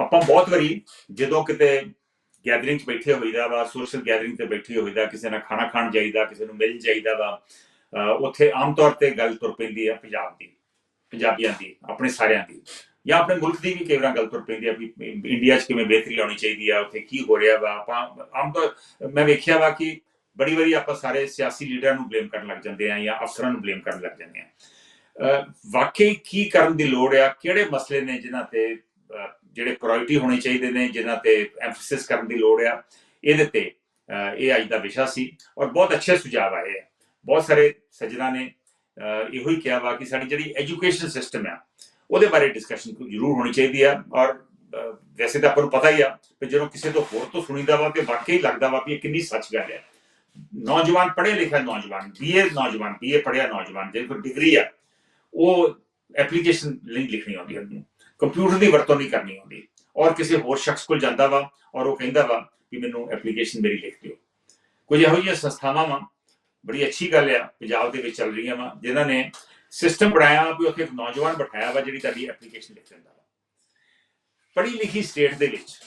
ਆਪਾਂ ਬਹੁਤ ਵਾਰੀ ਜਦੋਂ ਕਿਤੇ ਗੈਦਰਿੰਗ 'ਚ ਬੈਠੇ ਹੋਈਦਾ ਵਾ ਸੋਸ਼ਲ ਗੈਦਰਿੰਗ ਤੇ ਬੈਠੇ ਹੋਈਦਾ, ਕਿਸੇ ਨਾਲ ਖਾਣਾ ਖਾਣ ਜਾਈਦਾ, ਕਿਸੇ ਨੂੰ ਮਿਲ ਜਾਈਦਾ ਵਾ ਉੱਥੇ ਆਮ ਤੌਰ ਤੇ ਗੱਲ ਤੁਰ ਪੈਂਦੀ ਆ ਪੰਜਾਬ ਦੀ, ਪੰਜਾਬੀਆਂ ਦੀ, ਆਪਣੇ ਸਾਰਿਆਂ ਦੀ ਜਾਂ ਆਪਣੇ ਮੁਲਕ ਦੀ ਵੀ ਕਈ ਵਾਰ ਗੱਲ ਤੁਰ ਪੈਂਦੀ ਆ ਵੀ ਇੰਡੀਆ 'ਚ ਕਿਵੇਂ ਬਿਹਤਰੀ ਆਉਣੀ ਚਾਹੀਦੀ ਆ, ਉੱਥੇ ਕੀ ਹੋ ਰਿਹਾ ਵਾ, ਆਪਾਂ ਆਮ ਤੌਰ ਮੈਂ ਵੇਖਿਆ ਵਾ ਕਿ ਬੜੀ ਵਾਰੀ ਆਪਾਂ ਸਾਰੇ ਸਿਆਸੀ ਲੀਡਰਾਂ ਨੂੰ ਬਲੇਮ ਕਰਨ ਲੱਗ ਜਾਂਦੇ ਆ ਜਾਂ ਅਫਸਰਾਂ ਨੂੰ ਬਲੇਮ ਕਰਨ ਲੱਗ ਜਾਂਦੇ ਆ। ਅਹ ਵਾਕਈ ਕੀ ਕਰਨ ਦੀ ਲੋੜ ਆ, ਕਿਹੜੇ ਮਸਲੇ ਨੇ ਜਿਨ੍ਹਾਂ ਤੇ, ਅਹ ਜਿਹੜੇ ਪ੍ਰਾਇੋਰਟੀ ਹੋਣੇ ਚਾਹੀਦੇ ਨੇ, ਜਿਨ੍ਹਾਂ ਤੇ ਐਮਫਸਿਸ ਕਰਨ ਦੀ ਲੋੜ ਆ, ਇਹਦੇ ਤੇ ਇਹ ਅੱਜ ਦਾ ਵਿਸ਼ਾ ਸੀ ਔਰ ਬਹੁਤ ਅੱਛੇ ਸੁਝਾਅ ਆਏ ਆ। ਬਹੁਤ ਸਾਰੇ ਸੱਜਣਾ ਨੇ ਇਹੋ ਹੀ ਕਿਹਾ ਵਾ ਕਿ ਸਾਡੀ ਜਿਹੜੀ ਐਜੂਕੇਸ਼ਨ ਸਿਸਟਮ ਆ, ਉਹਦੇ ਬਾਰੇ ਡਿਸਕਸ਼ਨ ਜ਼ਰੂਰ ਹੋਣੀ ਚਾਹੀਦੀ ਆ ਔਰ ਵੈਸੇ ਤਾਂ ਆਪਾਂ ਨੂੰ ਪਤਾ ਹੀ ਆ ਕਿ ਜਦੋਂ ਕਿਸੇ ਤੋਂ ਹੋਰ ਤੋਂ ਸੁਣੀਦਾ ਵਾ ਤੇ ਵਾਕਈ ਲੱਗਦਾ ਵਾ ਕਿ ਇਹ ਕਿੰਨੀ ਸੱਚ ਗੱਲ ਹੈ ਨੌਜਵਾਨ ਪੜ੍ਹੇ ਲਿਖੇ ਨੌਜਵਾਨ ਬੀਏ ਨੌਜਵਾਨ ਬੀਏ ਪੜ੍ਹਿਆ ਨੌਜਵਾਨ, ਜਿਹਦੇ ਕੋਲ ਡਿਗਰੀ ਆ, ਉਹ ਐਪਲੀਕੇਸ਼ਨ ਨਹੀਂ ਲਿਖਣੀ ਆਉਂਦੀ ਉਹਨੂੰ ਕੰਪਿਊਟਰ ਦੀ ਵਰਤੋਂ ਨਹੀਂ ਕਰਨੀ ਹੁੰਦੀ। ਔਰ ਕਿਸੇ ਹੋਰ ਸ਼ਖਸ ਕੋਲ ਜਾਂਦਾ ਵਾ ਔਰ ਉਹ ਕਹਿੰਦਾ ਵਾ ਕਿ ਮੈਨੂੰ ਐਪਲੀਕੇਸ਼ਨ ਮੇਰੀ ਲਿਖ ਦਿਓ। ਕੁਝ ਇਹੋ ਜਿਹੀਆਂ ਸੰਸਥਾਵਾਂ ਵਾ, ਬੜੀ ਅੱਛੀ ਗੱਲ ਆ, ਪੰਜਾਬ ਦੇ ਵਿੱਚ ਚੱਲ ਰਹੀਆਂ ਵਾ, ਜਿਨ੍ਹਾਂ ਨੇ ਸਿਸਟਮ ਬਣਾਇਆ ਵੀ ਉੱਥੇ ਇੱਕ ਨੌਜਵਾਨ ਬਿਠਾਇਆ ਵਾ ਜਿਹੜੀ ਤੁਹਾਡੀ ਐਪਲੀਕੇਸ਼ਨ ਲਿਖ ਦਿੰਦਾ ਵਾ। ਪੜ੍ਹੀ ਲਿਖੀ ਸਟੇਟ ਦੇ ਵਿੱਚ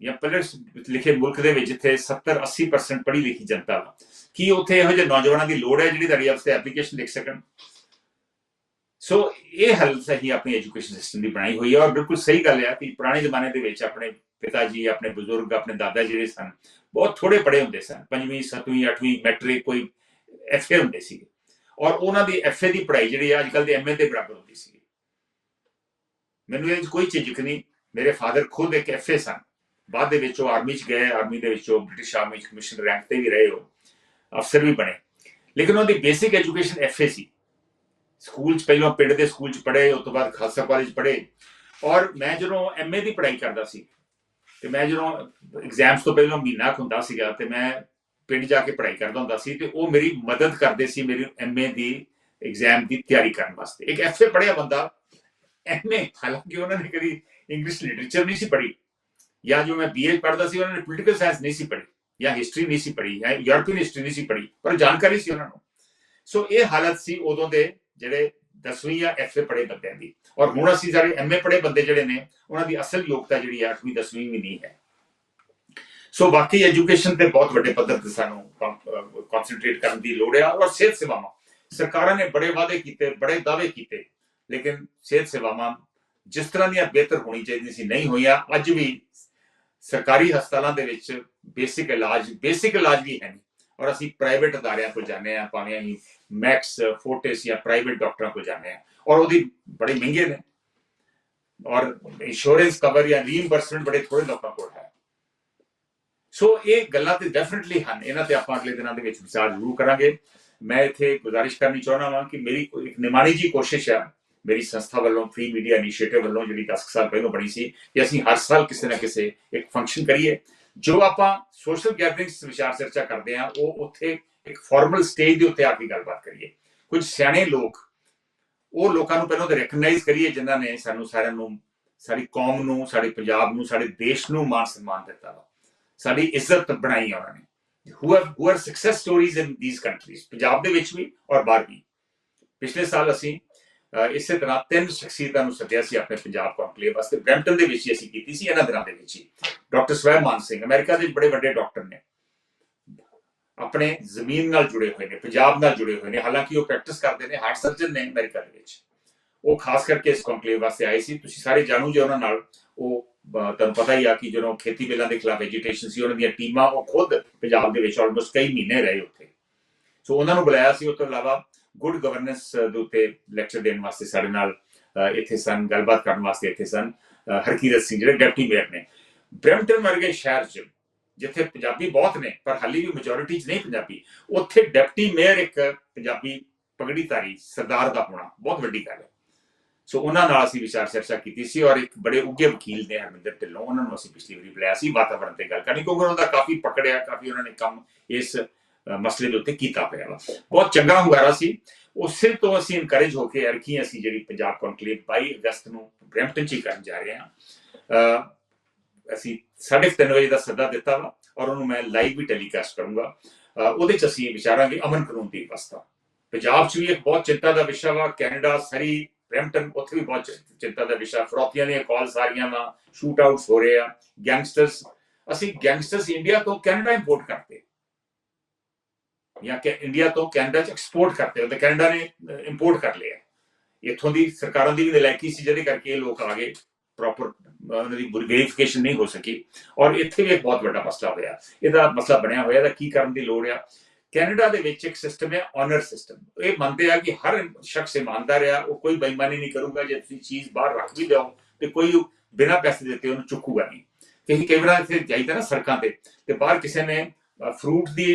ਜਾਂ ਪਲਰ ਲਿਖੇ ਮੁਲਕ ਦੇ ਵਿੱਚ ਜਿੱਥੇ 70 80% ਪੜ੍ਹੀ ਲਿਖੀ ਜਨਤਾ ਵਾ, ਕੀ ਉੱਥੇ ਇਹੋ ਜਿਹੇ ਨੌਜਵਾਨਾਂ ਦੀ ਲੋੜ ਹੈ ਜਿਹੜੀ ਤੁਹਾਡੀ ਵਾਸਤੇ ਐਪਲੀਕੇਸ਼ਨ ਲਿਖ ਸਕਣ? ਸੋ ਇਹ ਹੱਲ ਸਹੀ ਆਪਣੀ ਐਜੂਕੇਸ਼ਨ ਸਿਸਟਮ ਦੀ ਬਣਾਈ ਹੋਈ ਹੈ ਔਰ ਬਿਲਕੁਲ ਸਹੀ ਗੱਲ ਹੈ ਕਿ ਪੁਰਾਣੇ ਜ਼ਮਾਨੇ ਦੇ ਵਿੱਚ ਆਪਣੇ ਪਿਤਾ ਜੀ, ਆਪਣੇ ਬਜ਼ੁਰਗ, ਆਪਣੇ ਦਾਦਾ ਜਿਹੜੇ ਸਨ, ਬਹੁਤ ਥੋੜੇ ਪੜ੍ਹੇ ਹੁੰਦੇ ਸਨ। ਪੰਜਵੀਂ, ਸੱਤਵੀਂ, ਅੱਠਵੀਂ ਮੈਟ੍ਰਿਕ ਕੋਈ ਐਫਏ ਹੁੰਦੇ ਸੀ ਔਰ ਉਹਨਾਂ ਦੀ ਐਫਏ ਦੀ ਪੜ੍ਹਾਈ ਜਿਹੜੀ ਹੈ ਅੱਜ ਕੱਲ ਦੇ ਐਮਏ ਦੇ ਬਰਾਬਰ ਹੁੰਦੀ ਸੀ ਮੈਨੂੰ ਇਹ 'ਚ ਕੋਈ ਝਿਜਕ ਨਹੀਂ, ਮੇਰੇ ਫਾਦਰ ਖੁਦ ਇੱਕ ਐਫਏ ਸਨ। ਬਾਅਦ ਦੇ ਵਿੱਚ ਉਹ ਆਰਮੀ ਚ ਗਏ ਆਰਮੀ ਦੇ ਵਿੱਚ ਉਹ ਬ੍ਰਿਟਿਸ਼ ਆਰਮੀ ਚ ਕਮਿਸ਼ਨ ਰੈਂਕ ਤੇ ਵੀ ਰਹੇ ਹੋ ਅਫਸਰ ਵੀ ਬਣੇ। ਲੇਕਿਨ ਉਹਦੀ ਬੇਸਿਕ ਐਜੂਕੇਸ਼ਨ ਐਫਏ ਸੀ। ਸਕੂਲ ਚ, ਪਹਿਲਾਂ ਪਿੰਡ ਦੇ ਸਕੂਲ ਚ ਪੜ੍ਹੇ, ਉਸ ਤੋਂ ਬਾਅਦ ਖਾਲਸਾ ਕਾਲਜ ਪੜ੍ਹੇ। ਔਰ ਮੈਂ ਜਦੋਂ ਐਮਏ ਦੀ ਪੜ੍ਹਾਈ ਕਰਦਾ ਸੀ, ਤੇ ਮੈਂ ਜਦੋਂ ਐਗਜ਼ਾਮਸ ਤੋਂ ਪਹਿਲਾਂ ਮਹੀਨਾ ਕੁ ਹੁੰਦਾ ਸੀਗਾ, ਤੇ ਮੈਂ ਪਿੰਡ ਜਾ ਕੇ ਪੜ੍ਹਾਈ ਕਰਦਾ ਹੁੰਦਾ ਸੀ, ਤੇ ਉਹ ਮੇਰੀ ਮਦਦ ਕਰਦੇ ਸੀ, ਮੇਰੀ ਐਮਏ ਦੀ ਐਗਜ਼ਾਮ ਦੀ ਤਿਆਰੀ ਕਰਨ ਵਾਸਤੇ। ਇੱਕ ਐਫਏ ਪੜ੍ਹਿਆ ਬੰਦਾ ਐਮਏ ਹਾਲਾਂਕਿ ਉਹਨਾਂ ਨੇ ਕਦੀ ਇੰਗਲਿਸ਼ ਲਿਟਰੇਚਰ ਨਹੀਂ ਸੀ ਪੜ੍ਹੀ, ਜਾਂ ਜੋ ਮੈਂ ਬੀਏ ਪੜ੍ਹਦਾ ਸੀ, ਉਹਨਾਂ ਨੇ ਪੋਲੀਟੀਕਲ ਸਾਇੰਸ ਨਹੀਂ ਸੀ ਪੜ੍ਹੀ, ਜਾਂ ਹਿਸਟਰੀ ਨਹੀਂ ਸੀ ਪੜ੍ਹੀ, ਜਾਂ ਯੂਰਪੀਅਨ ਹਿਸਟਰੀ ਨਹੀਂ ਸੀ ਪੜ੍ਹੀ, ਪਰ ਜਾਣਕਾਰੀ ਸੀ ਉਹਨਾਂ ਨੂੰ। ਸੋ ਇਹ ਹਾਲਤ ਸੀ ਉਦੋਂ ਦੇ ਜਿਹੜੇ 10ਵੀਂ ਜਾਂ ਐਫਏ ਪੜ੍ਹੇ ਬੰਦਿਆਂ ਦੀ। ਔਰ ਹੁਣ ਅਸੀਂ ਸਾਰੇ ਐਮਏ ਪੜ੍ਹੇ ਬੰਦੇ ਜਿਹੜੇ ਨੇ, ਉਹਨਾਂ ਦੀ ਅਸਲ ਯੋਗਤਾ ਜਿਹੜੀ ਹੈ 8ਵੀਂ 10ਵੀਂ ਵੀ ਨਹੀਂ ਹੈ। ਸੋ ਬਾਕੀ ਐਜੂਕੇਸ਼ਨ ਤੇ ਬਹੁਤ ਵੱਡੇ ਪੱਧਰ ਤੇ ਸਾਨੂੰ ਕਨਸੈਂਟਰੇਟ ਕਰਨ ਦੀ ਲੋੜ ਹੈ ਔਰ ਸਿਹਤ ਸੇਵਾਵਾਂ। ਸਰਕਾਰਾਂ ਨੇ ਬੜੇ ਵਾਅਦੇ ਕੀਤੇ, ਬੜੇ ਦਾਅਵੇ ਕੀਤੇ, ਲੇਕਿਨ ਸਿਹਤ ਸੇਵਾਵਾਂ ਜਿਸ ਤਰ੍ਹਾਂ ਦੀਆਂ ਬਿਹਤਰ ਹੋਣੀ ਚਾਹੀਦੀ ਸੀ, ਨਹੀਂ ਹੋਈਆਂ। ਅੱਜ ਵੀ ਸਰਕਾਰੀ ਹਸਪਤਾਲਾਂ ਦੇ ਵਿੱਚ ਬੇਸਿਕ ਇਲਾਜ ਬੇਸਿਕ ਇਲਾਜ ਵੀ ਹੈ ਨਹੀਂ। ਔਰ ਅਸੀਂ ਪ੍ਰਾਈਵੇਟ ਅਦਾਰਿਆਂ ਕੋਲ ਜਾਂਦੇ ਆ ਭਾਵੇਂ ਅਸੀਂ ਮੈਕਸ ਫੋਰਟਿਸ ਜਾਂ ਪ੍ਰਾਈਵੇਟ ਡਾਕਟਰਾਂ ਕੋਲ ਜਾਂਦੇ ਆ ਔਰ ਉਹਦੀ ਬੜੇ ਮਹਿੰਗੇ ਨੇ। ਔਰ ਇੰਸ਼ੋਰੈਂਸ ਕਵਰ ਜਾਂ ਰੀਇੰਬਰਸਮੈਂਟ ਬੜੇ ਥੋੜੇ ਲੋਕਾਂ ਕੋਲ ਹੈ। ਸੋ ਇਹ ਗੱਲਾਂ ਤੇ ਡੈਫੀਨਿਟਲੀ ਹਨ। ਇਹਨਾਂ ਤੇ ਆਪਾਂ ਅਗਲੇ ਦਿਨਾਂ ਦੇ ਵਿੱਚ ਵਿਚਾਰ ਜ਼ਰੂਰ ਕਰਾਂਗੇ। ਮੈਂ ਇੱਥੇ ਗੁਜ਼ਾਰਿਸ਼ ਕਰਨੀ ਚਾਹੁੰਦਾ ਹਾਂ ਕਿ ਮੇਰੀ ਇੱਕ ਨਿਮਾਣੀ ਜੀ ਕੋਸ਼ਿਸ਼ ਹੈ ਮੇਰੀ ਸੰਸਥਾ ਵੱਲੋਂ ਫ੍ਰੀ ਮੀਡੀਆ ਇਨੀਸ਼ੀਏਟਿਵ ਵੱਲੋਂ ਜਿਹੜੀ 10 ਸਾਲ ਪਹਿਲਾਂ ਬਣੀ ਸੀ, ਕਿ ਅਸੀਂ ਹਰ ਸਾਲ ਕਿਸੇ ਨਾ ਕਿਸੇ ਇੱਕ ਫੰਕਸ਼ਨ ਕਰੀਏ। ਜੋ ਆਪਾਂ ਸੋਸ਼ਲ ਗੈਦਰਿੰਗਸ ਵਿਚਾਰ ਚਰਚਾ ਕਰਦੇ ਆ ਉਹ ਉੱਥੇ ਇੱਕ ਫਾਰਮਲ ਸਟੇਜ ਦੇ ਉੱਤੇ ਆ ਕੇ ਗੱਲਬਾਤ ਕਰੀਏ। ਕੁਝ ਸਿਆਣੇ ਲੋਕ, ਉਹ ਲੋਕਾਂ ਨੂੰ ਪਹਿਲਾਂ ਤਾਂ ਰੈਕਗਨਾਈਜ਼ ਕਰੀਏ ਜਿਨ੍ਹਾਂ ਨੇ ਸਾਨੂੰ ਸਾਰਿਆਂ ਨੂੰ, ਸਾਡੀ ਕੌਮ ਨੂੰ, ਸਾਡੇ ਪੰਜਾਬ ਨੂੰ, ਸਾਡੇ ਦੇਸ਼ ਨੂੰ ਮਾਨ ਸਨਮਾਨ ਦਿੱਤਾ ਵਾ। ਸਾਡੀ ਇੱਜ਼ਤ ਬਣਾਈ ਉਹਨਾਂ ਨੇ। Who have who are success stories in these countries Punjab ਦੇ ਵਿੱਚ ਵੀ ਔਰ ਬਾਹਰ ਵੀ। ਪਿਛਲੇ ਸਾਲ ਅਸੀਂ ਇਸੇ ਤਰ੍ਹਾਂ ਤਿੰਨ ਸ਼ਖਸੀਅਤਾਂ ਨੂੰ ਸੱਦਿਆ ਸੀ ਆਪਣੇ ਪੰਜਾਬ ਕੌਨਕਲੇਵ ਵਾਸਤੇ। ਬ੍ਰੈਂਪਟਨ ਦੇ ਵਿੱਚ ਹੀ ਅਸੀਂ ਕੀਤੀ ਸੀ, ਇਹਨਾਂ ਦਿਨਾਂ ਦੇ ਵਿੱਚ ਹੀ। ਡਾਕਟਰ ਸਵੈ ਮਾਨ ਸਿੰਘ, ਅਮਰੀਕਾ ਦੇ ਬੜੇ ਵੱਡੇ ਡਾਕਟਰ ਨੇ। ਆਪਣੇ ਜ਼ਮੀਨ ਨਾਲ ਜੁੜੇ ਹੋਏ ਨੇ, ਪੰਜਾਬ ਨਾਲ ਜੁੜੇ ਹੋਏ ਨੇ। ਹਾਲਾਂਕਿ ਉਹ ਪ੍ਰੈਕਟਿਸ ਕਰਦੇ ਨੇ ਹਾਰਟ ਸਰਜਨ ਨੇ ਅਮਰੀਕਾ ਦੇ ਵਿੱਚ। ਉਹ ਖਾਸ ਕਰਕੇ ਇਸ ਕੌਨਕਲੇਵ ਵਾਸਤੇ ਆਏ ਸੀ। ਤੁਸੀਂ ਸਾਰੇ ਜਾਣੂ ਜੇ ਉਹਨਾਂ ਨਾਲ, ਉਹ ਤੁਹਾਨੂੰ ਪਤਾ ਹੀ ਆ ਕਿ ਜਦੋਂ ਖੇਤੀ ਬਿੱਲਾਂ ਦੇ ਖਿਲਾਫ ਐਜੀਟੇਸ਼ਨ ਸੀ, ਉਹਨਾਂ ਦੀਆਂ ਟੀਮਾਂ ਉਹ ਖੁਦ ਪੰਜਾਬ ਦੇ ਵਿੱਚ ਆਲਮੋਸਟ ਕਈ ਮਹੀਨੇ ਰਹੇ ਉੱਥੇ। ਸੋ ਉਹਨਾਂ ਨੂੰ ਬੁਲਾਇਆ ਸੀ। ਉਸ ਤੋਂ ਇਲਾਵਾ ਗੁੱਡ ਗਵਰਨੈਂਸ uh, ਦੇ ਉੱਤੇ ਲੈਕਚਰ ਦੇਣ ਵਾਸਤੇ ਸਾਡੇ ਨਾਲ ਇੱਥੇ ਸਨ, ਗੱਲਬਾਤ ਕਰਨ ਵਾਸਤੇ ਇੱਥੇ ਸਨ ਹਰਕੀਰਤ ਸਿੰਘ ਜਿਹੜੇ ਡਿਪਟੀ ਮੇਅਰ ਨੇ। ਬ੍ਰੈਂਪਟਨ ਵਰਗੇ ਸ਼ਹਿਰ 'ਚ, ਜਿੱਥੇ ਪੰਜਾਬੀ ਬਹੁਤ ਨੇ, ਪਰ ਹਾਲੀ ਵੀ ਮੈਜੋਰਿਟੀ 'ਚ ਨਹੀਂ ਪੰਜਾਬੀ, ਉੱਥੇ ਡਿਪਟੀ ਮੇਅਰ ਇੱਕ ਪੰਜਾਬੀ ਪਗੜੀਧਾਰੀ ਸਰਦਾਰ ਦਾ ਹੋਣਾ ਬਹੁਤ ਵੱਡੀ ਗੱਲ ਹੈ। ਸੋ ਉਹਨਾਂ ਨਾਲ ਅਸੀਂ ਵਿਚਾਰ ਚਰਚਾ ਕੀਤੀ ਸੀ ਔਰ ਇੱਕ ਬੜੇ ਉੱਗੇ ਵਕੀਲ ਨੇ ਹਰਮਿੰਦਰ ਢਿੱਲੋਂ, ਉਹਨਾਂ ਨੂੰ ਅਸੀਂ ਪਿਛਲੀ ਵਾਰੀ ਬੁਲਾਇਆ ਸੀ ਵਾਤਾਵਰਣ ਤੇ ਗੱਲ ਕਰਨੀ, ਕਿਉਂਕਿ ਉਹਨਾਂ ਦਾ ਕਾਫੀ ਪਕੜਿਆ, ਕਾਫੀ ਉਹਨਾਂ ਨੇ ਕੰਮ ਇਸ ਮਸਲੇ ਦੇ ਉੱਤੇ ਕੀਤਾ ਪਿਆ ਵਾ। ਬਹੁਤ ਚੰਗਾ ਹੁੰਗਾਰਾ ਸੀ। ਉਸੇ ਤੋਂ ਅਸੀਂ ਇਨਕਰੇਜ ਹੋ ਕੇ ਅਰਕੀ ਅਸੀਂ ਜਿਹੜੀ ਪੰਜਾਬ ਕੌਨਕਲੇਵ 22 ਅਗਸਤ ਨੂੰ ਬ੍ਰੈਂਪਟਨ ਚ ਹੀ ਕਰਨ ਜਾ ਰਹੇ ਹਾਂ। ਅਹ ਅਸੀਂ 3:30 ਵਜੇ ਦਾ ਸੱਦਾ ਦਿੱਤਾ ਵਾ ਔਰ ਉਹਨੂੰ ਮੈਂ ਲਾਈਵ ਵੀ ਟੈਲੀਕਾਸਟ ਕਰੂੰਗਾ। ਉਹਦੇ ਚ ਅਸੀਂ ਵਿਚਾਰਾਂਗੇ ਅਮਨ ਕਾਨੂੰਨ ਦੀ ਵਿਵਸਥਾ। ਪੰਜਾਬ 'ਚ ਵੀ ਇੱਕ ਬਹੁਤ ਚਿੰਤਾ ਦਾ ਵਿਸ਼ਾ ਵਾ। ਕੈਨੇਡਾ, ਸਰੀ, ਬ੍ਰੈਂਪਟਨ, ਉੱਥੇ ਵੀ ਬਹੁਤ ਚਿੰਤਾ ਦਾ ਵਿਸ਼ਾ। ਫਰੋਤੀਆਂ ਦੀਆਂ ਕਾਲ ਸਾਰੀਆਂ ਵਾ। ਸ਼ੂਟ ਆਊਟਸ ਹੋ ਰਹੇ ਆ। ਗੈਂਗਸਟਰਸ, ਅਸੀਂ ਗੈਂਗਸਟਰਸ ਇੰਡੀਆ ਤੋਂ ਕੈਨੇਡਾ ਇੰਪੋਰਟ ਕਰਦੇ। ਜਾਂ ਕਿ ਇੰਡੀਆ ਤੋਂ ਕੈਨੇਡਾ ਚ ਐਕਸਪੋਰਟ ਕਰਦੇ ਹੋ ਤੇ ਕੈਨੇਡਾ ਨੇ ਇੰਪੋਰਟ ਕਰ ਲਿਆ। ਇੱਥੋਂ ਦੀ ਸਰਕਾਰਾਂ ਦੀ ਵੀ ਨਲਾਇਕੀ ਸੀ, ਜਿਹਦੇ ਕਰਕੇ ਇਹ ਲੋਕ ਆ ਗਏ ਪ੍ਰੋਪਰ ਉਹਨਾਂ ਦੀ ਵੈਰੀਫਿਕੇਸ਼ਨ ਨਹੀਂ ਹੋ ਸਕੀ। ਔਰ ਇੱਥੇ ਵੀ ਇੱਕ ਬਹੁਤ ਵੱਡਾ ਮਸਲਾ ਹੋਇਆ। ਇਹਦਾ ਮਸਲਾ ਬਣਿਆ ਹੋਇਆ ਦਾ ਕੀ ਕਰਨ ਦੀ ਲੋੜ ਆ? ਕੈਨੇਡਾ ਦੇ ਵਿੱਚ ਇੱਕ ਸਿਸਟਮ ਹੈ ਆਨਰ ਸਿਸਟਮ ਇਹ ਮੰਨਦੇ ਆ ਕਿ ਹਰ ਸ਼ਖਸ ਇਮਾਨਦਾਰ ਆ, ਉਹ ਕੋਈ ਬੇਈਮਾਨੀ ਨਹੀਂ ਕਰੂਗਾ, ਜੇ ਤੁਸੀਂ ਚੀਜ਼ ਬਾਹਰ ਰੱਖ ਵੀ ਦਿਓ ਤੇ ਕੋਈ ਬਿਨਾਂ ਪੈਸੇ ਦਿੱਤੇ ਉਹਨੂੰ ਚੁੱਕੂਗਾ ਨਹੀਂ। ਕਈ ਕਈ ਵਾਰ ਇੱਥੇ ਜਾਈਦਾ ਨਾ ਸੜਕਾਂ ਤੇ ਤੇ ਬਾਹਰ ਕਿਸੇ ਨੇ ਫਰੂਟ ਦੀ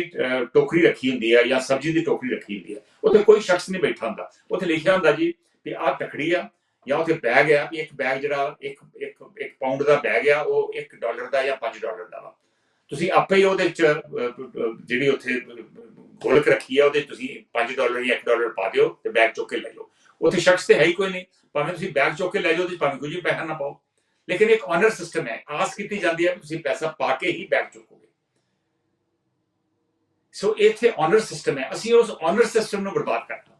ਟੋਕਰੀ ਰੱਖੀ ਹੁੰਦੀ ਹੈ ਜਾਂ ਸਬਜ਼ੀ ਦੀ ਟੋਕਰੀ ਰੱਖੀ ਹੁੰਦੀ ਹੈ ਉੱਥੇ ਕੋਈ ਸ਼ਖਸ ਨਹੀਂ ਬੈਠਾ ਹੁੰਦਾ। ਉੱਥੇ ਲਿਖਿਆ ਹੁੰਦਾ ਜੀ ਕਿ ਆਹ ਤਕੜੀ ਆ, ਜਾਂ ਉੱਥੇ ਬੈਗ ਆ ਇੱਕ ਬੈਗ ਜਿਹੜਾ ਇੱਕ ਇੱਕ ਇੱਕ ਪਾਉਂਡ ਦਾ ਬੈਗ ਆ, ਉਹ 1 ਡਾਲਰ ਦਾ ਜਾਂ 5 ਡਾਲਰ ਦਾ ਵਾ। ਤੁਸੀਂ ਆਪੇ ਹੀ ਉਹਦੇ ਚ ਜਿਹੜੀ ਉੱਥੇ ਗੋਲਕ ਰੱਖੀ ਆ, ਉਹਦੇ ਤੁਸੀਂ 5 ਡਾਲਰ ਜਾਂ 1 ਡਾਲਰ ਪਾ ਦਿਓ ਤੇ ਬੈਗ ਚੁੱਕ ਕੇ ਲੈ ਜਾਓ ਉੱਥੇ ਸ਼ਖਸ ਤੇ ਹੈ ਹੀ ਕੋਈ ਨਹੀਂ। ਭਾਵੇਂ ਤੁਸੀਂ ਬੈਗ ਚੁੱਕ ਕੇ ਲੈ ਜਾਓ ਤੇ ਭਾਵੇਂ ਕੁਝ ਵੀ ਪੈਸਾ ਨਾ ਪਾਓ। ਲੇਕਿਨ ਇੱਕ ਆਨਰ ਸਿਸਟਮ ਹੈ। ਆਸ ਕੀਤੀ ਜਾਂਦੀ ਹੈ ਤੁਸੀਂ ਪੈਸਾ ਪਾ ਕੇ ਹੀ ਬੈਗ ਚੁੱਕੋ। ਸੋ ਇੱਥੇ ਆਨਰ ਸਿਸਟਮ ਹੈ। ਅਸੀਂ ਉਸ ਆਨਰ ਸਿਸਟਮ ਨੂੰ ਬਰਬਾਦ ਕਰਤਾ।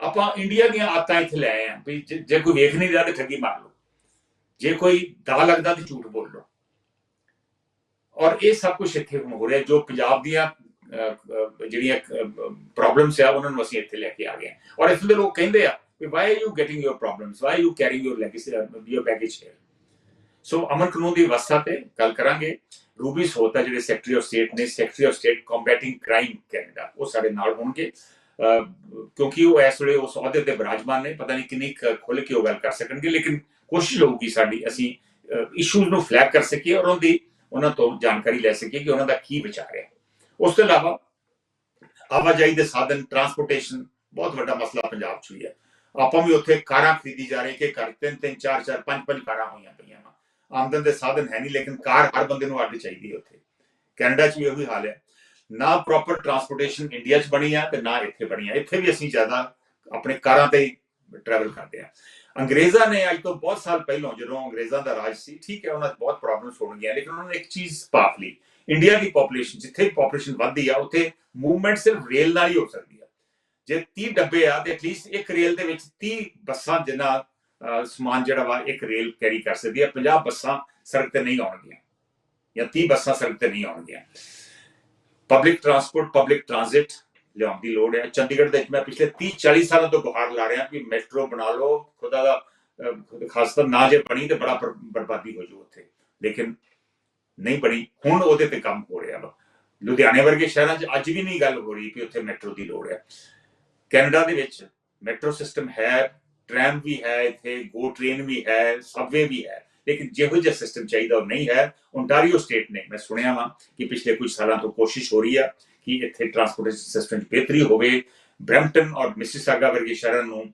ਆਪਾਂ ਇੰਡੀਆ ਦੀਆਂ ਆਦਤਾਂ ਇੱਥੇ ਲੈ ਆਏ ਆ ਵੀ ਜੇ- ਕੋਈ ਵੇਖ ਨਹੀਂ ਰਿਹਾ ਤੇ ਠੱਗੀ ਮਾਰ ਲਓ। ਜੇ ਕੋਈ ਦਾ ਲੱਗਦਾ ਤੇ ਝੂਠ ਬੋਲ ਲਓ। ਔਰ ਇਹ ਸਭ ਕੁਝ ਇੱਥੇ ਹੁਣ ਹੋ ਰਿਹਾ ਜੋ ਪੰਜਾਬ ਦੀਆਂ ਅਹ, ਜਿਹੜੀਆਂ ਪ੍ਰੋਬਲਮਸ ਆ ਉਹਨਾਂ ਨੂੰ ਅਸੀਂ ਇੱਥੇ ਲੈ ਕੇ ਆ ਗਏ ਔਰ ਇੱਥੇ ਦੇ ਲੋਕ ਕਹਿੰਦੇ ਆ ਕਿ why are you getting your problems why you carrying your legacy your baggage here so ਅਮਨ ਕਾਨੂੰਨ ਦੀ ਵਿਵਸਥਾ ਤੇ ਗੱਲ ਕਰਾਂਗੇ। ਰੂਬੀ ਸੋਤਾ ਜਿਹੜੇ ਸੈਕਟਰੀ ਆਫ ਸਟੇਟ ਨੇ secretary of state combating crime Canada ਉਹ ਸਾਡੇ ਨਾਲ ਹੋਣਗੇ। ਕਿਉਂਕਿ ਉਹ ਇਸ ਵੇਲੇ ਉਸ ਅਹੁਦੇ ਤੇ ਬਿਰਾਜਮਾਨ ਨੇ, ਪਤਾ ਨਹੀਂ ਕਿੰਨੀ ਖੁੱਲ ਕੇ ਉਹ ਗੱਲ ਕਰ ਸਕਣਗੇ, ਲੇਕਿਨ ਕੋਸ਼ਿਸ਼ ਹੋਊਗੀ ਸਾਡੀ, ਅਸੀਂ ਇਸ਼ੂਜ਼ ਨੂੰ ਫਲੈਗ ਕਰ ਸਕੀਏ ਔਰ ਉਹਦੀ, ਉਹਨਾਂ ਤੋਂ ਜਾਣਕਾਰੀ ਲੈ ਸਕੀਏ ਕਿ ਉਹਨਾਂ ਦਾ ਕੀ ਵਿਚਾਰ ਹੈ। ਉਸ ਤੋਂ ਇਲਾਵਾ, ਆਵਾਜਾਈ ਦੇ ਸਾਧਨ ਟਰਾਂਸਪੋਰਟੇਸ਼ਨ ਬਹੁਤ ਵੱਡਾ ਮਸਲਾ ਪੰਜਾਬ 'ਚ ਵੀ ਹੈ। ਆਪਾਂ ਵੀ ਉੱਥੇ ਕਾਰਾਂ ਖਰੀਦੀ ਜਾ ਰਹੀ ਕਿ ਘਰ ਤਿੰਨ ਤਿੰਨ ਚਾਰ ਚਾਰ ਪੰਜ ਪੰਜ ਕਾਰਾਂ ਹੋਈਆਂ ਪਈਆਂ ਵਾ। ਆਮਦਨ ਦੇ ਸਾਧਨ ਹੈ ਨਹੀਂ, ਲੇਕਿਨ ਕਾਰ ਹਰ ਬੰਦੇ ਨੂੰ ਅੱਡ ਚਾਹੀਦੀ ਹੈ ਉੱਥੇ। ਕੈਨੇਡਾ 'ਚ ਵੀ ਉਹੀ ਹਾਲ ਹੈ। ਨਾ ਪ੍ਰੋਪਰ ਟਰਾਂਸਪੋਰਟੇਸ਼ਨ ਇੰਡੀਆ 'ਚ ਬਣੀ ਆ ਤੇ ਨਾ ਇੱਥੇ ਬਣੀ ਆ। ਇੱਥੇ ਵੀ ਅਸੀਂ ਜ਼ਿਆਦਾ ਆਪਣੇ ਕਾਰਾਂ ਤੇ ਹੀ ਟਰੈਵਲ ਕਰਦੇ ਆ। ਅੰਗਰੇਜ਼ਾਂ ਨੇ ਅੱਜ ਤੋਂ ਬਹੁਤ ਸਾਲ ਪਹਿਲਾਂ ਜਦੋਂ ਅੰਗਰੇਜ਼ਾਂ ਦਾ ਰਾਜ ਸੀ, ਠੀਕ ਹੈ, ਉਹਨਾਂ 'ਚ ਬਹੁਤ ਪ੍ਰੋਬਲਮਸ ਹੋਣਗੀਆਂ ਲੇਕਿਨ ਉਹਨਾਂ ਨੇ ਇੱਕ ਚੀਜ਼ ਭਾਫ ਲਈ। ਇੰਡੀਆ ਦੀ ਪੋਪੂਲੇਸ਼ਨ ਜਿੱਥੇ ਪੋਪੂਲੇਸ਼ਨ ਵੱਧਦੀ ਆ, ਉੱਥੇ ਮੂਵਮੈਂਟ ਸਿਰਫ ਰੇਲ ਨਾਲ ਹੀ ਹੋ ਸਕਦੀ ਆ। ਜੇ 30 ਡੱਬੇ ਆ, ਤੇ ਐਟਲੀਸਟ ਇੱਕ ਰੇਲ ਦੇ ਵਿੱਚ 30 ਬੱਸਾਂ ਜਿੰਨਾ ਸਮਾਨ ਜਿਹੜਾ ਵਾ, ਇੱਕ ਰੇਲ ਕੈਰੀ ਕਰ ਸਕਦੀ ਹੈ 50 ਬੱਸਾਂ ਸੜਕ ਤੇ ਨਹੀਂ ਆਉਣਗੀਆਂ ਜਾਂ 30 ਬੱਸਾਂ ਸੜਕ ਤੇ ਨਹੀਂ ਆਉਣਗੀਆਂ। ਪਬਲਿਕ ਟਰਾਂਸਪੋਰਟ ਪਬਲਿਕ ਟ੍ਰਾਂਜ਼ਿਟ ਲਿਆਉਣ ਦੀ ਲੋੜ ਹੈ। ਚੰਡੀਗੜ੍ਹ ਦੇ ਵਿੱਚ ਮੈਂ ਪਿਛਲੇ 30 40 ਸਾਲਾਂ ਤੋਂ ਗੁਹਾਰ ਲਾ ਰਿਹਾ ਕਿ ਮੈਟਰੋ ਬਣਾ ਲਓ। ਖੁਦਾ ਦਾ ਖਾਸ ਖਾਸਤਰ ਨਾ ਜੇ ਬਣੀ ਤੇ ਬੜਾ ਬਰ- ਬਰਬਾਦੀ ਹੋ ਜੂ ਉੱਥੇ। ਲੇਕਿਨ ਨਹੀਂ ਬਣੀ, ਹੁਣ ਉਹਦੇ ਤੇ ਕੰਮ ਹੋ ਰਿਹਾ ਵਾ। ਲੁਧਿਆਣੇ ਵਰਗੇ ਸ਼ਹਿਰਾਂ 'ਚ ਅੱਜ ਵੀ ਨਹੀਂ ਗੱਲ ਹੋ ਰਹੀ ਕਿ ਉੱਥੇ ਮੈਟਰੋ ਦੀ ਲੋੜ ਹੈ। ਕੈਨੇਡਾ ਦੇ ਵਿੱਚ ਮੈਟਰੋ ਸਿਸਟਮ ਹੈ ਟ੍ਰੈਮ ਵੀ ਹੈ ਇੱਥੇ ਗੋ ਟ੍ਰੇਨ ਵੀ ਹੈ ਸਬਵੇ ਵੀ ਹੈ। ਲੇਕਿਨ ਜਿਹੋ ਜਿਹਾ ਸਿਸਟਮ ਚਾਹੀਦਾ ਉਹ ਨਹੀਂ ਹੈ। ਓਨਟਾਰੀਓ ਸਟੇਟ ਨੇ, ਮੈਂ ਸੁਣਿਆ ਵਾਂ ਕਿ ਪਿਛਲੇ ਕੁਝ ਸਾਲਾਂ ਤੋਂ ਕੋਸ਼ਿਸ਼ ਹੋ ਰਹੀ ਆ ਕਿ ਇੱਥੇ ਟਰਾਂਸਪੋਰਟੇਸ਼ਨ ਸਿਸਟਮ 'ਚ ਬਿਹਤਰੀ ਹੋਵੇ। ਬ੍ਰੈਂਪਟਨ ਔਰ ਮਿਸਿਸਾਗਾ ਵਰਗੇ ਸ਼ਹਿਰਾਂ ਨੂੰ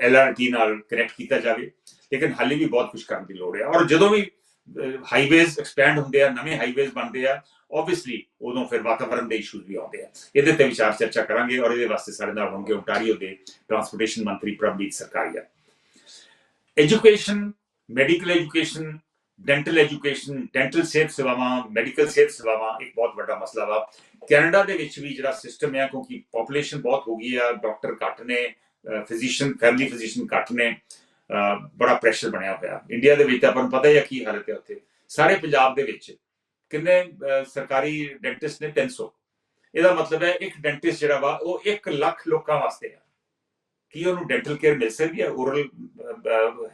ਐਲਆਰਟੀ ਨਾਲ ਕਨੈਕਟ ਕੀਤਾ ਜਾਵੇ। ਲੇਕਿਨ ਹਾਲੇ ਵੀ ਬਹੁਤ ਕੁਝ ਕਰਨ ਦੀ ਲੋੜ ਹੈ। ਔਰ ਜਦੋਂ ਵੀ ਹਾਈਵੇਜ਼ ਐਕਸਪੈਂਡ ਹੁੰਦੇ ਆ, ਨਵੇਂ ਹਾਈਵੇਜ਼ ਬਣਦੇ ਆ ਆਬਵੀਅਸਲੀ ਉਦੋਂ ਫਿਰ ਵਾਤਾਵਰਣ ਦੇ ਇਸ਼ੂਜ਼ ਵੀ ਆਉਂਦੇ ਆ। ਇਹਦੇ ਤੇ ਵਿਚਾਰ ਚਰਚਾ ਕਰਾਂਗੇ ਔਰ ਇਹਦੇ ਵਾਸਤੇ ਸਾਡੇ ਨਾਲ ਹੋਣਗੇ ਓਨਟਾਰੀਓ ਦੇ ਟਰਾਂਸਪੋਰਟੇਸ਼ਨ ਮੰਤਰੀ Prabhjit Sarkaria. Education medical education dental education dental ਸਿਹਤ ਸੇਵਾਵਾਂ ਮੈਡੀਕਲ ਸਿਹਤ ਸੇਵਾਵਾਂ, ਇੱਕ ਬਹੁਤ ਵੱਡਾ ਮਸਲਾ ਵਾ। ਕੈਨੇਡਾ ਦੇ ਵਿੱਚ ਵੀ ਜਿਹੜਾ ਸਿਸਟਮ ਹੈ ਕਿਉਂਕਿ ਪੋਪੂਲੇਸ਼ਨ ਬਹੁਤ ਹੋ ਗਈ ਆ ਡਾਕਟਰ ਘੱਟ ਨੇ ਫਿਜ਼ੀਸ਼ੀਅਨ ਫੈਮਿਲੀ ਫਿਜ਼ੀਸ਼ੀਅਨ ਘੱਟ ਨੇ। ਬੜਾ ਪ੍ਰੈਸ਼ਰ ਬਣਿਆ ਹੋਇਆ। ਇੰਡੀਆ ਦੇ ਵਿੱਚ ਆਪਾਂ ਨੂੰ ਪਤਾ ਹੀ ਆ ਕੀ ਹਾਲਤ ਹੈ ਉੱਥੇ। ਸਾਰੇ ਪੰਜਾਬ ਦੇ ਵਿੱਚ ਕਿੰਨੇ ਸਰਕਾਰੀ ਡੈਂਟਿਸਟ ਨੇ 300 ਇਹਦਾ ਮਤਲਬ ਹੈ ਇੱਕ ਡੈਂਟਿਸਟ ਜਿਹੜਾ ਵਾ, ਉਹ 1 ਲੱਖ ਲੋਕਾਂ ਵਾਸਤੇ ਆ। ਕੀ ਉਹਨੂੰ ਡੈਂਟਲ ਕੇਅਰ ਮਿਲ ਸਕਦੀ ਹੈ ਓਰਲ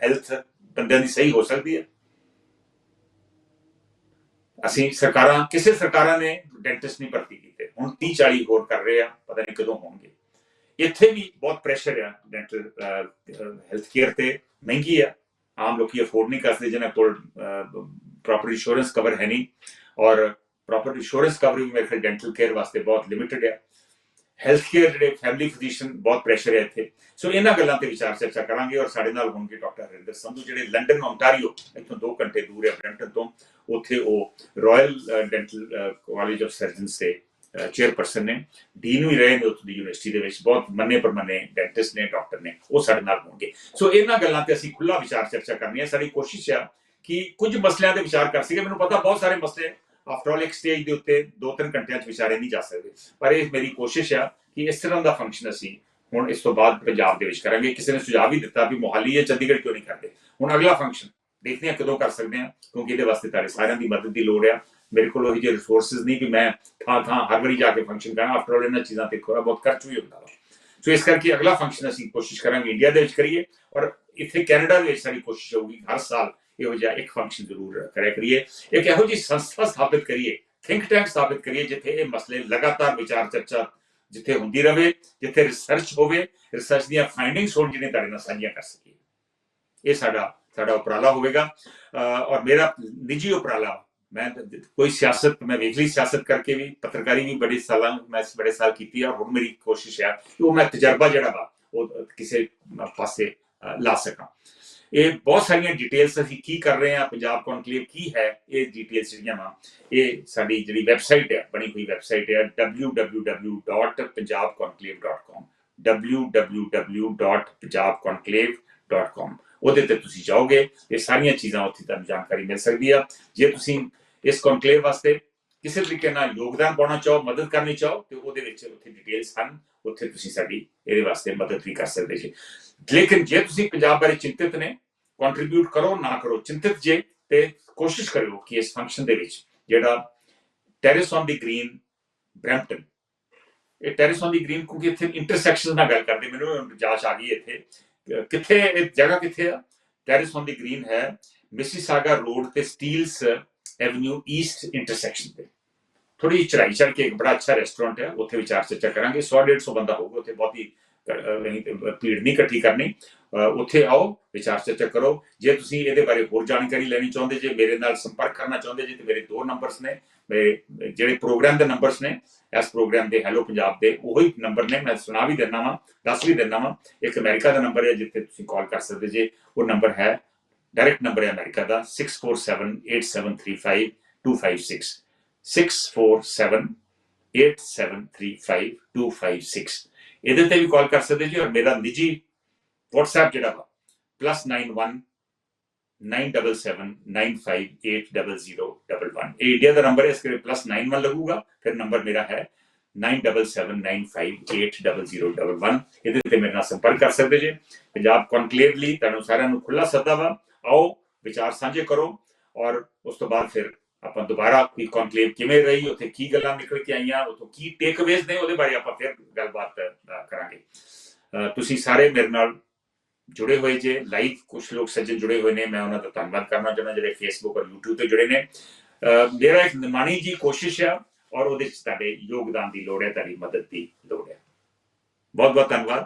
ਹੈਲਥ ਬੰਦਿਆਂ ਦੀ ਸਹੀ ਹੋ ਸਕਦੀ ਹੈ ਅਸੀਂ ਸਰਕਾਰਾਂ, ਕਿਸੇ ਸਰਕਾਰਾਂ ਨੇ ਡੈਂਟਿਸਟ ਨਹੀਂ ਭਰਤੀ ਕੀਤੇ। ਹੁਣ 30 40 ਹੋਰ ਕਰ ਰਹੇ ਆ, ਪਤਾ ਨਹੀਂ ਕਦੋਂ ਹੋਣਗੇ। ਇੱਥੇ ਵੀ ਬਹੁਤ ਪ੍ਰੈਸ਼ਰ ਆ ਡੈਂਟਲ ਹੈਲਥ ਕੇਅਰ ਤੇ। ਮਹਿੰਗੀ ਆ ਆਮ ਲੋਕੀ ਅਫੋਰਡ ਨਹੀਂ ਕਰ ਸਕਦੇ ਜਿਹਨਾਂ ਕੋਲ ਪ੍ਰੋਪਰ ਇੰਸ਼ੋਰੈਂਸ ਕਵਰ ਹੈ ਨਹੀਂ ਔਰ ਪ੍ਰੋਪਰ ਇੰਸ਼ੋਰੈਂਸ ਕਵਰ ਵੀ ਮੇਰੇ ਖਿਆਲ ਡੈਂਟਲ ਕੇਅਰ ਵਾਸਤੇ ਬਹੁਤ ਲਿਮਿਟਡ ਹੈ ਹੈਲਥ ਕੇਅਰ ਜਿਹੜੇ ਫੈਮਿਲੀ ਫਿਜ਼ੀਸ਼ੀਅਨ ਬਹੁਤ ਪ੍ਰੈਸ਼ਰ ਹੈ ਇੱਥੇ ਸੋ ਇਹਨਾਂ ਗੱਲਾਂ ਤੇ ਵਿਚਾਰ ਚਰਚਾ ਕਰਾਂਗੇ ਔਰ ਸਾਡੇ ਨਾਲ ਹੋਣਗੇ ਡਾਕਟਰ ਹਰਿੰਦਰ ਸੰਧੂ ਜਿਹੜੇ ਲੰਡਨ ਓਨਟਾਰੀਓ ਇੱਥੋਂ 2 ਘੰਟੇ ਦੂਰ ਹੈ ਬ੍ਰੈਂਟਨ ਤੋਂ ਉੱਥੇ ਉਹ royal dental college of surgeons ਦੇ ਚੇਅਰਪਰਸਨ ਨੇ, ਡੀਨ ਵੀ ਰਹੇ ਨੇ ਉੱਥੋਂ ਦੀ ਯੂਨੀਵਰਸਿਟੀ ਦੇ ਵਿੱਚ, ਬਹੁਤ ਮੰਨੇ ਪਰਮੰਨੇ ਡੈਂਟਿਸਟ ਨੇ ਡਾਕਟਰ ਨੇ, ਉਹ ਸਾਡੇ ਨਾਲ ਹੋਣਗੇ। ਸੋ ਇਹਨਾਂ ਗੱਲਾਂ ਤੇ ਅਸੀਂ ਖੁੱਲਾ ਵਿਚਾਰ ਚਰਚਾ ਕਰਨੀ ਹੈ। ਸਾਡੀ ਕੋਸ਼ਿਸ਼ ਆ ਕਿ ਕੁਝ ਮਸਲਿਆਂ ਤੇ ਵਿਚਾਰ ਕਰ ਸਕੀਏ। ਮੈਨੂੰ ਪਤਾ ਬਹੁਤ ਸਾਰੇ ਮਸਲੇ ਆਫਟਰ ਆਲ ਇੱਕ ਸਟੇਜ ਦੇ ਉੱਤੇ 2-3 ਘੰਟਿਆਂ 'ਚ ਵਿਚਾਰੇ ਨਹੀਂ ਜਾ ਸਕਦੇ। ਪਰ ਇਹ ਮੇਰੀ ਕੋਸ਼ਿਸ਼ ਆ ਕਿ ਇਸ ਤਰ੍ਹਾਂ ਦਾ ਫੰਕਸ਼ਨ ਅਸੀਂ ਹੁਣ ਇਸ ਤੋਂ ਬਾਅਦ ਪੰਜਾਬ ਦੇ ਵਿੱਚ ਕਰਾਂਗੇ। ਕਿਸੇ ਨੇ ਸੁਝਾਅ ਵੀ ਦਿੱਤਾ ਵੀ ਮੋਹਾਲੀ ਜਾਂ ਚੰਡੀਗੜ੍ਹ ਕਿਉਂ ਨਹੀਂ ਕਰਦੇ। ਹੁਣ ਅਗਲਾ ਫੰਕਸ਼ਨ ਦੇਖਦੇ ਹਾਂ ਕਦੋਂ ਕਰ ਸਕਦੇ ਹਾਂ, ਕਿਉਂਕਿ ਇਹਦੇ ਵਾਸਤੇ ਤੁਹਾਡੇ ਸਾਰਿਆਂ ਦੀ ਮਦਦ ਦੀ ਲੋੜ ਆ। ਮੇਰੇ ਕੋਲ ਉਹੀ ਜਿਹੇ ਰਿਸੋਰਸਸ ਨਹੀਂ ਕਿ ਮੈਂ ਥਾਂ ਥਾਂ ਹਰ ਵਾਰੀ ਜਾ ਕੇ ਫੰਕਸ਼ਨ ਕਰਾਂ ਆਫਟਰ ਆਲ ਇਹਨਾਂ ਚੀਜ਼ਾਂ ਤੇ ਥੋੜਾ ਬਹੁਤ ਖਰਚ ਵੀ ਹੁੰਦਾ ਵਾ ਸੋ ਇਸ ਕਰਕੇ ਅਗਲਾ ਫੰਕਸ਼ਨ ਅਸੀਂ ਕੋਸ਼ਿਸ਼ ਕਰਾਂਗੇ ਇੰਡੀਆ ਦੇ ਵਿੱਚ ਕਰੀਏ ਔਰ ਇੱਥੇ ਕੈਨੇਡਾ ਦੇ ਵਿੱਚ ਸਾਡੀ ਕੋਸ਼ਿਸ਼ ਹੋਊਗੀ ਹਰ ਸਾਲ ਇਹੋ ਜਿਹਾ ਇੱਕ ਫੰਕਸ਼ਨ ਜ਼ਰੂਰ ਕਰਿਆ ਕਰੀਏ ਇੱਕ ਇਹੋ ਜਿਹੀ ਸੰਸਥਾ ਸਥਾਪਿਤ ਕਰੀਏ ਥਿੰਕ ਟੈਂਕ ਸਥਾਪਿਤ ਕਰੀਏ ਜਿੱਥੇ ਇਹ ਮਸਲੇ ਲਗਾਤਾਰ ਵਿਚਾਰ ਚਰਚਾ ਜਿੱਥੇ ਹੁੰਦੀ ਰਵੇ ਜਿੱਥੇ ਰਿਸਰਚ ਹੋਵੇ ਰਿਸਰਚ ਦੀਆਂ ਫਾਈਂਡਿੰਗਸ ਹੋਣ ਜਿਹਨੇ ਤੁਹਾਡੇ ਨਾਲ ਸਾਂਝੀਆਂ ਕਰ ਸਕੀਏ ਇਹ ਸਾਡਾ ਸਾਡਾ ਉਪਰਾਲਾ ਹੋਵੇਗਾ ਅਹ ਔਰ ਮੇਰਾ ਨਿੱਜੀ ਉਪਰਾਲਾ ਮੈਂ ਕੋਈ ਸਿਆਸਤ, ਮੈਂ ਵੇਖ ਲਈ ਸਿਆਸਤ ਕਰਕੇ ਵੀ, ਪੱਤਰਕਾਰੀ ਵੀ ਬੜੇ ਸਾਲਾਂ, ਮੈਂ ਬੜੇ ਸਾਲ ਕੀਤੀ ਆ, ਹੁਣ ਮੇਰੀ ਕੋਸ਼ਿਸ਼ ਆ ਕਿ ਉਹ ਮੈਂ ਤਜਰਬਾ ਜਿਹੜਾ ਵਾ, ਉਹ ਕਿਸੇ ਪਾਸੇ ਲਾ ਸਕਾਂ। ਇਹ ਬਹੁਤ ਸਾਰੀਆਂ ਡਿਟੇਲਸ ਅਸੀਂ ਕੀ ਕਰ ਰਹੇ ਹਾਂ ਪੰਜਾਬ ਕਨਕਲੇਵ ਕੀ ਹੈ, ਇਹ ਡਿਟੇਲਸ ਜਿਹੜੀਆਂ ਵਾ, ਇਹ ਸਾਡੀ ਜਿਹੜੀ ਵੈਬਸਾਈਟ ਹੈ ਬਣੀ ਹੋਈ ਵੈਬਸਾਈਟ ਹੈ www.punjabconclave.com www.punjabconclave.com ਉਹਦੇ ਤੇ ਤੁਸੀਂ ਜਾਓਗੇ ਇਹ ਸਾਰੀਆਂ ਚੀਜ਼ਾਂ ਉੱਥੇ ਤੁਹਾਨੂੰ ਜਾਣਕਾਰੀ ਮਿਲ ਸਕਦੀ ਆ ਜੇ ਤੁਸੀਂ ਇਸ ਕਨਕਲੇਵ ਵਾਸਤੇ ਕਿਸੇ ਤਰੀਕੇ ਨਾਲ ਯੋਗਦਾਨ ਪਾਉਣਾ ਚਾਹੋ ਮਦਦ ਕਰਨੀ ਚਾਹੋ ਤੇ ਉਹਦੇ ਵਿੱਚ ਉੱਥੇ ਡਿਟੇਲਸ ਹਨ ਉੱਥੇ ਤੁਸੀਂ ਸਾਡੀ ਇਹਦੇ ਵਾਸਤੇ ਮਦਦ ਵੀ ਕਰ ਸਕਦੇ ਜੀ ਲੇਕਿਨ ਜੇ ਤੁਸੀਂ ਪੰਜਾਬ ਬਾਰੇ ਚਿੰਤਿਤ ਨੇ ਕੰਟਰੀਬਿਊਟ ਕਰੋ ਨਾ ਕਰੋ ਚਿੰਤਿਤ ਜੇ ਤੇ ਕੋਸ਼ਿਸ਼ ਕਰਿਓ ਕਿ ਇਸ ਫੰਕਸ਼ਨ ਦੇ ਵਿੱਚ ਜਿਹੜਾ terrace on the green Brampton ਇਹ ਟੈਰਿਸ ਔਨ ਦੀ ਗ੍ਰੀਨ ਕਿਉਂਕਿ ਇੱਥੇ ਇੰਟਰਸੈਕਸ਼ਨ ਨਾਲ ਗੱਲ ਕਰਦੇ ਮੈਨੂੰ ਜਾਚ ਆ ਗਈ ਇੱਥੇ ਕਿੱਥੇ ਇਹ ਜਗ੍ਹਾ ਕਿੱਥੇ ਆ? ਟੈਰਿਸ ਔਨ ਦੀ ਗ੍ਰੀਨ ਹੈ ਮਿਸੀਸਾਗਾ ਰੋਡ ਤੇ ਸਟੀਲਸ ਐਵਨਿਊ ਈਸਟ ਇੰਟਰਸੈਕਸ਼ਨ ਤੇ। ਥੋੜੀ ਚੜਾਈ ਚੜ ਕੇ ਇੱਕ ਬੜਾ ਅੱਛਾ ਰੈਸਟੋਰੈਂਟ ਹੈ ਉੱਥੇ ਵਿਚਾਰ ਚਰਚਾ ਕਰਾਂਗੇ। 100 150 ਬੰਦਾ ਹੋਊਗਾ ਉੱਥੇ ਬਹੁਤੀ ਅਹ, ਭੀੜ ਨਹੀਂ ਇਕੱਠੀ ਕਰਨੀ। ਉੱਥੇ ਆਓ, ਵਿਚਾਰ ਚਰਚਾ ਕਰੋ। ਜੇ ਤੁਸੀਂ ਇਹਦੇ ਬਾਰੇ ਹੋਰ ਜਾਣਕਾਰੀ ਲੈਣੀ ਚਾਹੁੰਦੇ, ਜੇ ਮੇਰੇ ਨਾਲ ਸੰਪਰਕ ਕਰਨਾ ਚਾਹੁੰਦੇ, ਜੇ ਤੇ ਮੇਰੇ ਦੋ ਨੰਬਰਸ ਨੇ, ਮੇਰੇ, ਜਿਹੜੇ ਪ੍ਰੋਗਰਾਮ ਦੇ ਨੰਬਰਸ ਨੇ, ਇਸ ਪ੍ਰੋਗਰਾਮ ਦੇ ਹੈਲੋ ਪੰਜਾਬ ਦੇ, ਉਹੀ ਨੰਬਰ ਨੇ, ਮੈਂ ਸੁਣਾ ਵੀ ਦਿੰਦਾ ਵਾਂ, ਦੱਸ ਵੀ ਦਿੰਦਾ ਵਾਂ। ਇੱਕ ਅਮਰੀਕਾ ਦਾ ਨੰਬਰ ਹੈ, ਜਿੱਥੇ ਤੁਸੀਂ ਕਾਲ ਕਰ ਸਕਦੇ ਜੇ, ਉਹ ਨੰਬਰ ਹੈ ਡਾਇਰੈਕਟ ਨੰਬਰ ਹੈ ਅਮਰੀਕਾ ਦਾ 6478735256 6478735256 ਇਹਦੇ ਤੇ ਵੀ ਕਾਲ ਕਰ ਸਕਦੇ ਜੀ, ਔਰ ਮੇਰਾ ਨਿੱਜੀ WhatsApp ਜਿਹੜਾ ਵਾ +91 9779580011 ਇਹ ਇੰਡੀਆ ਦਾ ਨੰਬਰ ਹੈ, ਇਸ ਕਰਕੇ +91 ਲੱਗੂਗਾ, ਫਿਰ ਨੰਬਰ ਮੇਰਾ ਹੈ 9779580011 ਇਹਦੇ ਤੇ ਮੇਰੇ ਨਾਲ ਸੰਪਰਕ ਕਰ ਸਕਦੇ ਜੇ। ਪੰਜਾਬ ਕਨਕਲੇਵ ਲਈ ਤੁਹਾਨੂੰ ਸਾਰਿਆਂ ਨੂੰ ਖੁੱਲਾ ਸੱਦਾ ਵਾ। ਆਓ, ਵਿਚਾਰ ਸਾਂਝੇ ਕਰੋ ਔਰ ਉਸ ਤੋਂ ਬਾਅਦ ਫਿਰ ਆਪਾਂ ਦੁਬਾਰਾ ਕੋਈ ਕਨਕਲੇਵ ਕਿਵੇਂ ਰਹੀ, ਉੱਥੇ ਕੀ ਗੱਲਾਂ ਨਿਕਲ ਕੇ ਆਈਆਂ, ਉੱਥੋਂ ਕੀ ਟੇਕਅਵੇਜ਼ ਨੇ, ਉਹਦੇ ਬਾਰੇ ਆਪਾਂ ਫਿਰ ਗੱਲਬਾਤ ਕਰਾਂਗੇ। ਤੁਸੀਂ ਸਾਰੇ ਮੇਰੇ ਨਾਲ ਜੁੜੇ ਹੋਏ ਜੇ ਲਾਈਵ ਕੁਝ ਲੋਕ ਸੱਜਣ ਜੁੜੇ ਹੋਏ ਨੇ ਮੈਂ ਉਹਨਾਂ ਦਾ ਧੰਨਵਾਦ ਕਰਨਾ ਚਾਹੁੰਦਾ ਜਿਹੜੇ ਫੇਸਬੁੱਕ ਔਰ YouTube ਤੇ ਜੁੜੇ ਨੇ ਅ, ਮੇਰਾ ਇੱਕ ਨਿਮਾਣੀ ਜੀ ਕੋਸ਼ਿਸ਼ ਆ ਔਰ ਉਹਦੇ ਚ ਤੁਹਾਡੇ ਯੋਗਦਾਨ ਦੀ ਲੋੜ ਹੈ ਤੁਹਾਡੀ ਮਦਦ ਦੀ ਲੋੜ ਹੈ ਬਹੁਤ ਬਹੁਤ ਧੰਨਵਾਦ